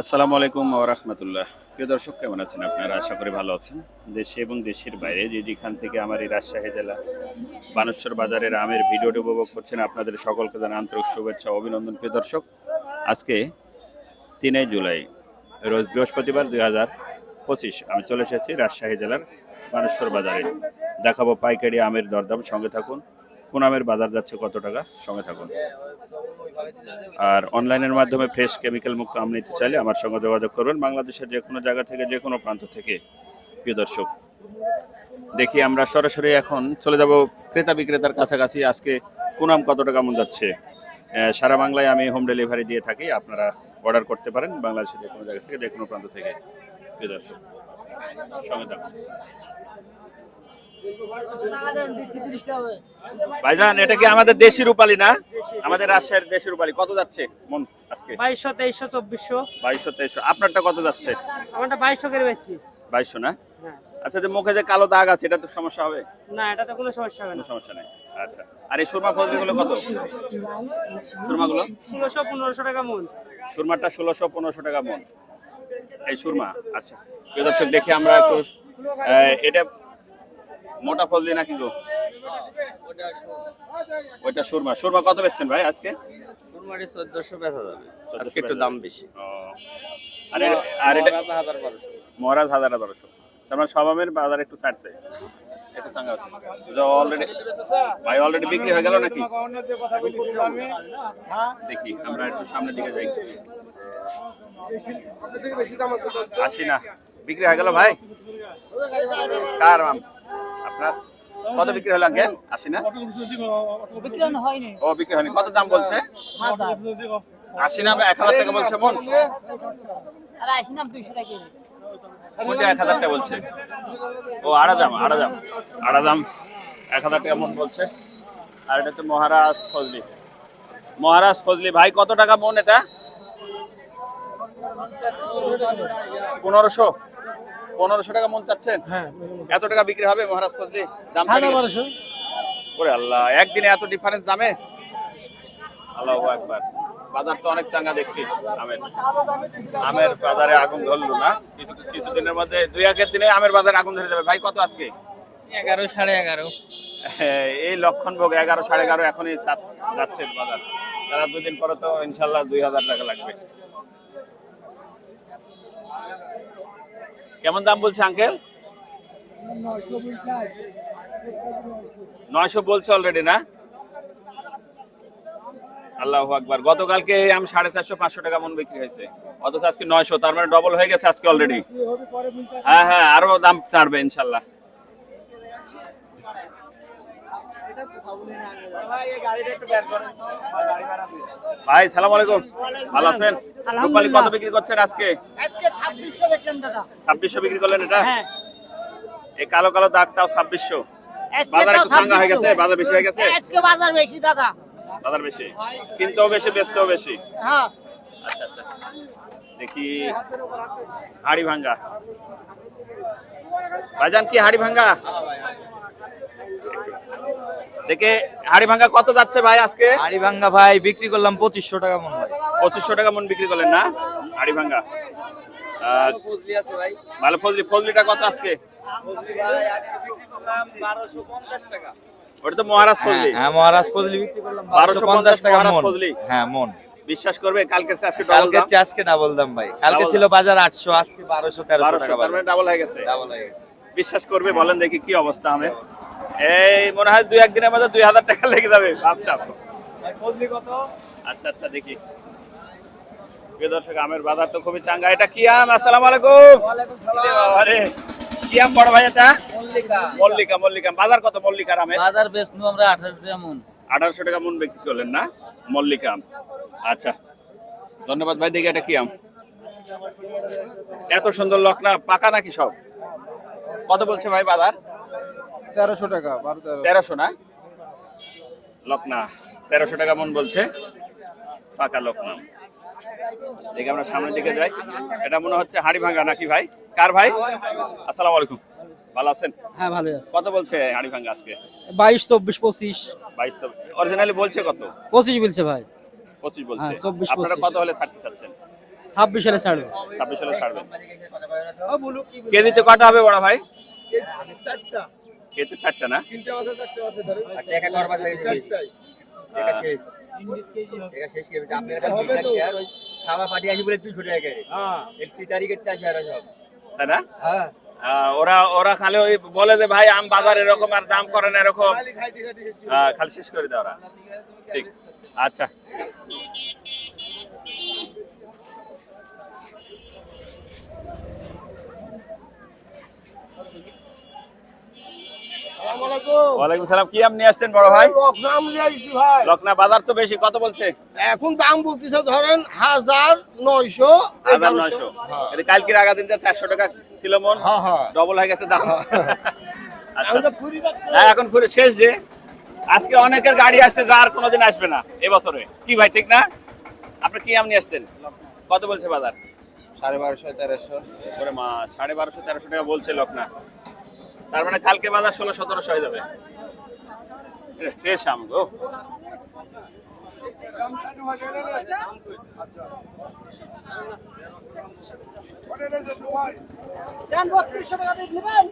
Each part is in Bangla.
আসসালামু আলাইকুম রহমতুল্লাহ। প্রিয় দর্শক, কেমন আছেন আপনারা? আশা করি ভালো আছেন। দেশে এবং দেশের বাইরে যে যেখান থেকে আমার এই রাজশাহী জেলা বানেশ্বর বাজারের আমের ভিডিওটি উপভোগ করছেন, আপনাদের সকলকে জানা আন্তরিক শুভেচ্ছা অভিনন্দন। প্রিয় দর্শক, আজকে তিনই জুলাই, রোজ বৃহস্পতিবার দুই হাজার পঁচিশ। আমি চলে এসেছি রাজশাহী জেলার বানেশ্বর বাজারে। দেখাবো পাইকারি আমের দরদাম। সঙ্গে থাকুন। কোন আমের বাজার যাচ্ছে কত টাকা? সঙ্গে থাকুন। আর অনলাইনের মাধ্যমে ফ্রেশ কেমিক্যাল মুক্ত আম নিতে চাইলে আমার সঙ্গে যোগাযোগ করবেন বাংলাদেশের যে কোনো জায়গা থেকে, যে কোনো প্রান্ত থেকে, প্রিয় দর্শক। দেখি আমরা সরাসরি এখন চলে যাব ক্রেতা বিক্রেতার কাছাকাছি। আজকে কোন আম কত টাকা মন যাচ্ছে? সারা বাংলায় আমি হোম ডেলিভারি দিয়ে থাকি, আপনারা অর্ডার করতে পারেন বাংলাদেশের যে কোনো জায়গা থেকে, যে কোনো প্রান্ত থেকে, প্রিয় দর্শক। সঙ্গে থাকুন। ভাইজান এটা কি আমাদের দেশি রূপালী না? আমাদের রাজশাহীর দেশি রূপালী। কত যাচ্ছে মন আজকে? বাইশশো তেইশশো চব্বিশশো। বাইশশো তেইশশো। আপনারটা কত যাচ্ছে? আমারটা বাইশশো করে বেশি বাইশশো না? হ্যাঁ। আচ্ছা যে মুখে যে কালো দাগ আছে এটা তো সমস্যা হবে? না এটা তো কোনো সমস্যা হবে না। সমস্যা নেই। আচ্ছা। আর এই সুরমা ফজলিগুলো কত? সুরমাগুলো? ষোলোশো পনেরোশো টাকা মন। সুরমাটা ষোলোশো পনেরোশো টাকা মন। এই সুরমা আচ্ছা। প্রিয় দর্শক দেখি আমরা একটু এটা মোটা ফজলি নাকি গো? ওইটা সুরমা। সুরমা কত বেচছেন ভাই আজকে? সুরমারি চোদ্দশো বেচা যাবে। আজকে একটু দাম বেশি। ও। আর আর এটা হাজার বারোশো। মহারাজ হাজার বারোশো। মানে বাজার একটু ছাড়ছে। একটু চাঙ্গা হচ্ছে। অলরেডি ভাই অলরেডি বিক্রি হয়ে গেল নাকি? দেখি আমরা একটু সামনের দিকে যাই। আসি না। বিক্রি হয়ে গেল ভাই? কার আপনার কত বিক্রি হলো আসি না? ও বিক্রি হয়নি। কত দাম বলছে? আশি না এক হাজার টাকা বলছে মন এক হাজার টাকা বলছে। ও আড়াদাম আড়াদাম আড়াদাম এক হাজার টাকা মন বলছে। আর এটা তো মহারাজ ফজলি। মহারাজ ফজলি ভাই কত টাকা মন এটা? পনেরোশো? পনেরোশো টাকা মন চাচ্ছেন? হ্যাঁ। এত টাকা বিক্রি হবে মহারাজ ফজলি? দাম হাজার বারোশো ওরে আল্লাহ একদিনে এত ডিফারেন্স দামে? আল্লাহ একবার বাজার তো অনেক চাঙ্গা দেখছি আমের। আমের বাজারে আগুন ধরলো না। কিছু কিছুদিনের মধ্যে দুই একের দিনে আমের বাজারে আগুন ধরে যাবে। ভাই কত আজকে? এগারো সাড়ে এগারো। হ্যাঁ, এই লক্ষণ ভোগ এগারো সাড়ে এগারো এখনই যাচ্ছে বাজার। তারা দুদিন পরে তো ইনশাল্লাহ দুই হাজার টাকা লাগবে। কেমন দাম বলছে আঙ্কেল নয়শো বলছে অলরেডি না? আল্লাহ আকবার। গতকালকে আমি সাড়ে চারশো, পাঁচশো টাকা মন বিক্রি হয়েছে। অথচ আজকে নয়শো, তার মানে ডবল হয়ে গেছে আজকে অলরেডি হ্যাঁ হ্যাঁ আরও দাম ছাড়বে, ইনশাল্লাহ। ভাই সালাম আলাইকুম। ভালো আছেন? রূপালী কত বিক্রি করছেন আজকে? আজকে ছাব্বিশশো বিক্রি করলেন এটা? হ্যাঁ। এই কালো কালো দাগ তাও ছাব্বিশশো। বাজার একটু চাঙ্গা হয়ে গেছে? বাজার বেশি হয়ে গেছে? আজকে বাজার বেশি দাদা। বাজার বেশি? কিনতেও বেশি বেচতেও বেশি? হ্যাঁ। আচ্ছা আচ্ছা। দেখি হাড়ি ভাঙ্গা। ভাইজান কি হাড়ি ভাঙ্গা। দেখে হাড়ি ভাঙ্গা কত যাচ্ছে ভাই আজকে? ভাই বিক্রি করলাম পঁচিশশো টাকা মন ভাই। পঁচিশশো টাকা মন বিক্রি করলেন না? হাড়ি ভাঙ্গা ভালো ফজলি ফজলিটা কত আজকে? আজকে বারোশো পঞ্চাশ টাকা। ওটা তো মহারাজ ফজলি। হ্যাঁ মহারাজ ফজলি বিক্রি করলাম 1250 টাকা মন। ফজলি। হ্যার মন। বিশ্বাস করবে কালকের আজকে ডবল কালকে চেয়ে আজকে ডাবল দাম ভাই। কালকে ছিল বাজার আটশো আজকে বারোশো তেরোশো বারোশো টাকা তার মানে ডাবল হয়ে গেছে। ডাবল হয়ে গেছে। বিশ্বাস করবে বলেন দেখি কি অবস্থা আমের। এই মনে হয় দুই একদিনের মধ্যে দুই হাজার টাকা লেগে যাবে ভাবসাব আচ্ছা আচ্ছা দেখি। দর্শক আমের বাজার তো খুবই চাঙ্গা। এটা কি আম? আসসালামু আলাইকুম। আরে কি আম বড় ভাই এটা? মল্লিকা। মল্লিকা বাজার কত মল্লিকার আমের? বাজার বেচনু আমরা আঠারো টাকা মন। আঠারোশো টাকা মন বিক্রি করলেন না? মল্লিকা আম। আচ্ছা। ধন্যবাদ ভাই দেখি এটা কি আম? এত সুন্দর লকনা পাকা নাকি সব? কত বলছে ভাই বাজার? তেরোশো টাকা বারো তেরো তেরোশো না? লকনা তেরোশো টাকা মন বলছে। পাকা লকনা। দেখি আমরা সামনের দিকে যাই। এটা মনে হচ্ছে হাড়ি ভাঙ্গা নাকি ভাই? কার ভাই? আসসালামু আলাইকুম। ভালো আছেন? হ্যাঁ ভালো আছে। কত বলছে হাড়ি ভাঙ্গা আজকে? বাইশ চব্বিশ পঁচিশ। বাইশ অরিজিনালি বলছে কত? পঁচিশ বলছে ভাই। পঁচিশ বলছে। হ্যাঁ, 24, আপনারা কত হলে ছাড়তে চাচ্ছেন? ছাব্বিশ সালে ছাড়বে। ছাব্বিশ সালে ছাড়বেন। কেজিতে কটা হবে বড় ভাই? চারটা কেজিতে চারটা না? তিনটা আছে চারটা আছে ধরে। টাকা করবা ছেড়ে চারটাই টাকা শেষ। টাকা শেষ কি আপনার কাছে হবে তো। দুইটা শেয়ার, ওই খাওয়া পার্টি আছে বলে 200 টাকা করে। এই ফ্রি তারিখেরটা শেয়ার আছে সব। তাই না? হ্যাঁ। ওরা ওরা খালি ওই বলে যে ভাই আম বাজার এরকম আর দাম করেন এরকম। খালি শেষ করে আহ, খালি শেষ করে দেয় ওরা। ঠিক। আচ্ছা। ওয়ালাইকুম সালাম কি আম নিয়ে আসছেন বড় ভাই? লোক নাম নিয়ে আইছি ভাই। লকনা বাজার তো বেশি কত বলছে? এখন দাম বলতেছে ধরেন হাজার নয়শো হাজার নয়শো। কালকের আগা দিন চারশো টাকা ছিল মন ডবল হয়ে। গেছে দাম। আমি তো ঘুরি যাচ্ছি। এখন পুরো শেষ যে। আজকে অনেকের গাড়ি আসছে যার কোনোদিন আসবে না এবছরে কি ভাই ঠিক না? আপনি কি আম নিয়ে আসছেন? কত বলছে বাজার? সাড়ে বারোশো তেরোশো। মা সাড়ে বারোশো তেরোশো টাকা বলছে লকনা। তার মানে কালকে বাজার ষোলো সতেরোশো হয়ে যাবে। ফ্রেশ আম গো। বত্রিশশো টাকা দিয়ে নেবেন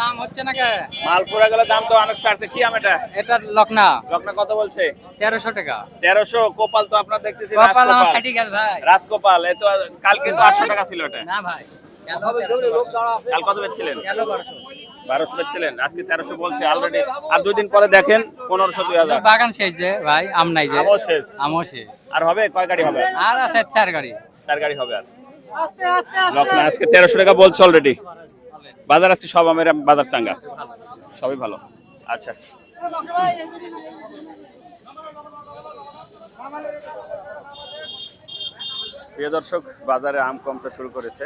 দাম হচ্ছে না কে? মাল পুরা গেলে দাম তো অনেক ছাড়ছে। কি আম এটা? এটা লকনা। লকনা কত বলছে? তেরোশো টাকা। তেরোশো কোপাল তো আপনার দেখতেছি কপাল আমার ফাটি গেছে ভাই। রাজকোপাল এ তো কালকে তো আটশো টাকা ছিল এটা। না ভাই কাল কত বেচছিলেন? গেল বারোশো। বারোশো বেচছিলেন আজকে তেরোশো বলছে অলরেডি আর দুই দিন পরে দেখেন পনেরোশো দুই হাজার। বাগান শেষ যে ভাই আম নাই যে। আমও শেষ। আমও শেষ। আর হবে? কয় গাড়ি হবে? আর আছে চার গাড়ি। চার গাড়ি হবে আর। আজকে তেরোশো টাকা বলছে অলরেডি বাজার আজকে সব আমের বাজার চাঙ্গা। সবই ভালো। আচ্ছা। প্রিয় দর্শক, বাজারে আম কমতে শুরু করেছে।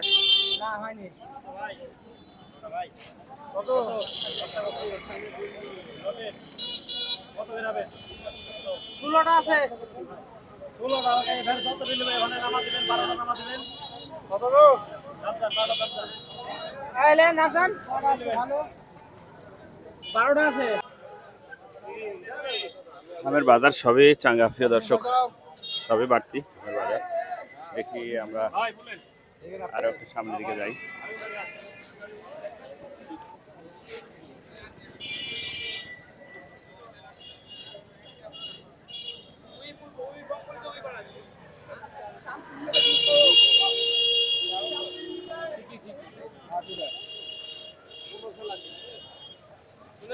আছে। আছে আমের বাজার সবই চাঙ্গা, প্রিয় দর্শক। সবই বাড়তি আমের বাজার। দেখি আমরা আরও একটু সামনের দিকে যাই।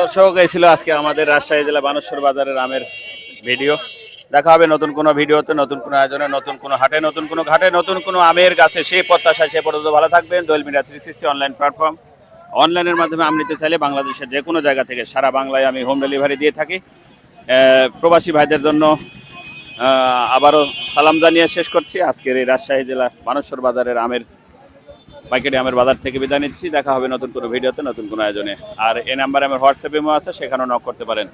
দর্শক, এই ছিল আজকে আমাদের রাজশাহী জেলা বানেশ্বর বাজারের আমের ভিডিও। দেখা হবে নতুন কোনো ভিডিওতে, নতুন কোনো আয়োজনে, নতুন কোনো হাটে, নতুন কোনো ঘাটে, নতুন কোনো আমের গাছে। সেই প্রত্যাশায় সে পর্যন্ত ভালো থাকবেন। Doyel media three sixty online platform. অনলাইনের মাধ্যমে আম নিতে চাইলে বাংলাদেশের যে কোনো জায়গা থেকে সারা বাংলায় আমি হোম ডেলিভারি দিয়ে থাকি। প্রবাসী ভাইদের জন্য আবারও সালাম জানিয়ে শেষ করছি। আজকের এই রাজশাহী জেলা বানেশ্বর বাজারের আমের পাইকারি আমার বাজার থেকে বিদায় নিচ্ছি। দেখা হবে নতুন কোনো ভিডিওতে, নতুন কোনো আয়োজনে। আর এই নাম্বারে আমার হোয়াটসঅ্যাপ ইমো আছে, সেখানেও নক করতে পারেন।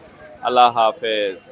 আল্লাহ হাফেজ।